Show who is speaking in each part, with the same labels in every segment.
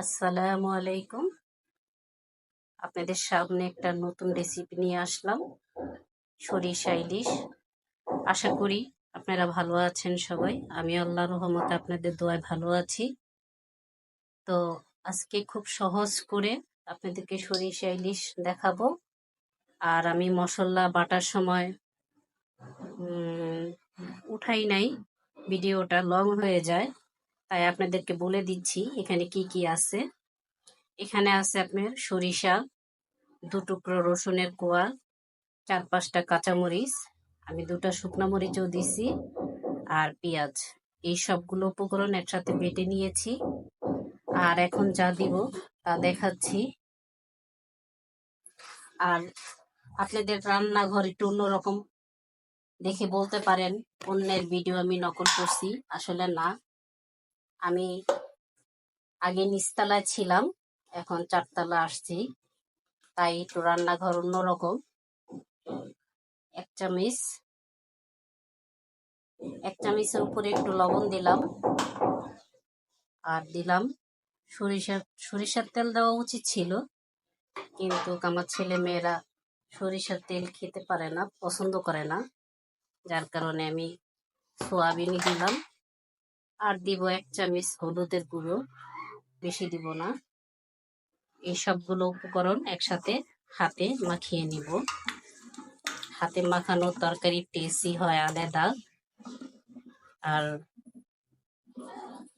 Speaker 1: আসসালামু আলাইকুম। আপনাদের সামনে একটা নতুন রেসিপি নিয়ে আসলাম, সরিষা ইলিশ। আশা করি আপনারা ভালো আছেন সবাই। আমি আল্লাহ রহমতে আপনাদের দোয়ায় ভালো আছি। তো আজকে খুব সহজ করে আপনাদেরকে সরিষা ইলিশ দেখাবো। আর আমি মশলা বাটার সময় উঠাই নাই, ভিডিওটা লং হয়ে যায়। তাই আপনাদেরকে বলে দিচ্ছি, এখানে কি কি আছে? এখানে আছে আপনার সরিষা, দু টুকরো রসুনের কোয়া, চার পাঁচটা কাঁচামরিচ, আমি দুটা শুকনো মরিচও দিছি, আর পেঁয়াজ। এই সবগুলো উপকরণ একসাথে বেটে নিয়েছি। আর এখন যা দিব তা দেখাচ্ছি। আর আপনাদের রান্নাঘর একটু অন্যরকম দেখে বলতে পারেন, অন্যের ভিডিও আমি নকল করছি, আসলে না। আমি আগে নিচতলায় ছিলাম, এখন চারতলা আসছি। তাই একটু রান্নাঘর অন্যরকম। এক চামচ, এক চামচের উপরে একটু লবণ দিলাম। আর দিলাম সরিষার সরিষার তেল দেওয়া উচিত ছিল, কিন্তু আমার ছেলে মেয়েরা সরিষার তেল খেতে পারে না, পছন্দ করে না। যার কারণে আমি সোয়াবিনই দিলাম। আর দিব এক চামচ হলুদের গুঁড়ো, বেশি দিব না। এই সবগুলো উপকরণ একসাথে হাতে মাখিয়ে নিব। হাতে মাখানো তরকারি টেস্টই হয় আলাদা। আর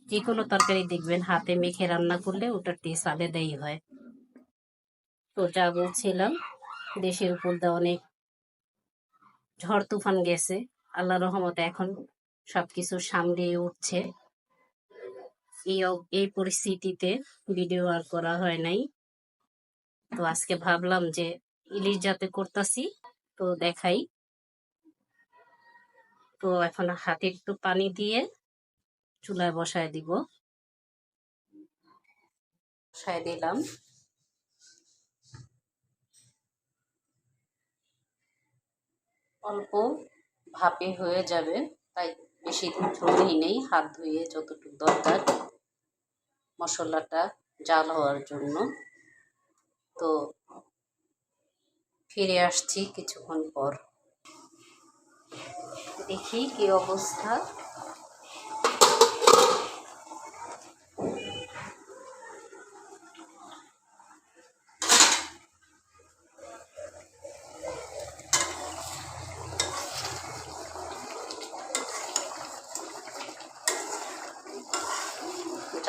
Speaker 1: যে কোনো তরকারি দেখবেন, হাতে মেখে রান্না করলে ওটার টেস্ট আলাদাই হয়। তো যা বলছিলাম, দেশের উপর দিয়ে অনেক ঝড় তুফান গেছে আল্লাহ রহমতে এখন সবকিছু সামলিয়ে উঠছে। এই এই পরিস্থিতিতে ভিডিও আর করা হয় নাই। তো আজকে ভাবলাম যে ইলিশ যাতে করতাছি, তো দেখাই। তো এখন হাতে একটু পানি দিয়ে চুলায় বসায় দিব। বসায় দিলাম। অল্প ভাপে হয়ে যাবে, তাই বেশি দিন সময় নেই, হাত ধুয়ে যতটুকু দরকার মশলাটা জাল হওয়ার জন্য। তো ফিরে আসছি কিছুক্ষণ পর। দেখি কি অবস্থা।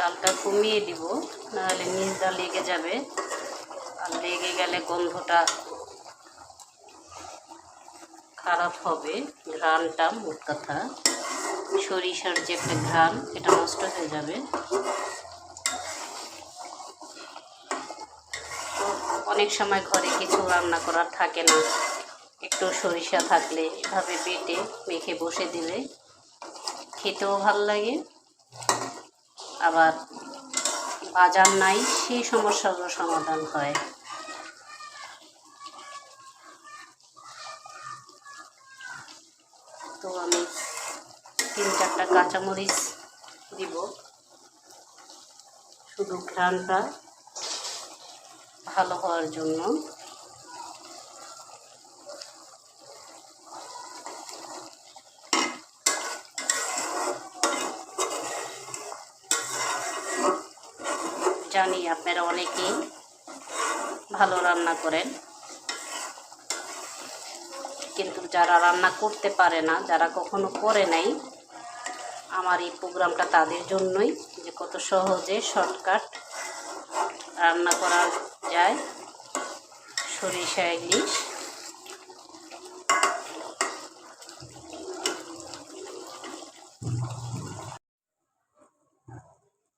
Speaker 1: জালটা কমিয়ে দিব, নাহলে নিচটা লেগে যাবে। আর লেগে গেলে গন্ধটা খারাপ হবে, ঘ্রাণটা মোট কথা। সরিষার যে একটা এটা নষ্ট হয়ে যাবে। তো অনেক সময় ঘরে কিছু রান্না করার থাকে না। একটু সরিষা থাকলে এভাবে বেটে, মেখে বসে দিলে খেতেও ভালো লাগে। আবার বাজার নাই, সেই সমস্যারও সমাধান হয়। তো আমি তিন চারটা কাঁচামরিচ দিব। শুধু ঘ্রাণটা ভালো হওয়ার জন্য। জানি আপনারা অনেকেই ভালো রান্না করেন। কিন্তু যারা রান্না করতে পারে না, যারা কখনো করে নাই, আমার এই প্রোগ্রামটা তাদের জন্যই যে কত সহজে শর্টকাট রান্না করা যায়। সরিষা ইলিশ।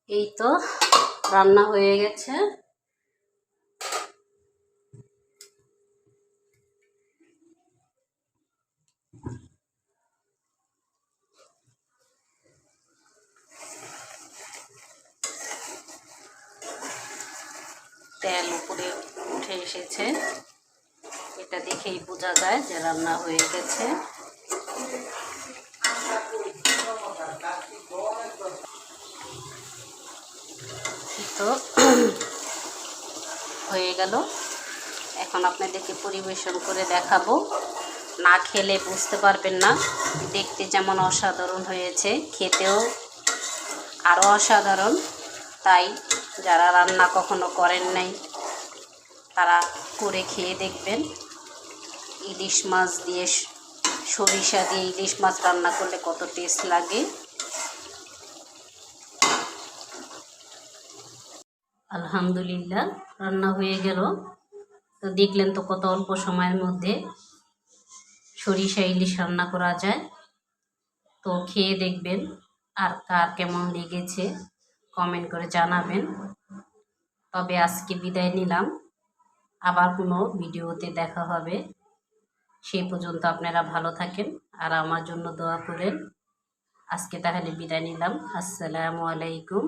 Speaker 1: এই তো রান্না হয়ে গেছে। তেল উপরে উঠে এসেছে। এটা দেখেই বোঝা যায় যে রান্না হয়ে গেছে। তো হয়ে গেল। এখন আপনাদেরকে পরিবেশন করে দেখাবো। না খেলে বুঝতে পারবেন না। দেখতে যেমন অসাধারণ হয়েছে, খেতেও আরও অসাধারণ। তাই যারা রান্না কখনো করেন নাই, তারা করে খেয়ে দেখবেন। ইলিশ মাছ দিয়ে সরিষা দিয়ে ইলিশ মাছ রান্না করলে কত টেস্ট লাগে। আলহামদুলিল্লাহ, রান্না হয়ে গেল। তো দেখলেন তো কত অল্প সময়ের মধ্যে সরিষা ইলিশ রান্না করা যায়। তো খেয়ে দেখবেন আর কার কেমন লেগেছে কমেন্ট করে জানাবেন। তবে আজকে বিদায় নিলাম। আবার কোনো ভিডিওতে দেখা হবে। সেই পর্যন্ত আপনারা ভালো থাকেন আর আমার জন্য দোয়া করেন। আজকে তাহলে বিদায় নিলাম। আসসালামু আলাইকুম।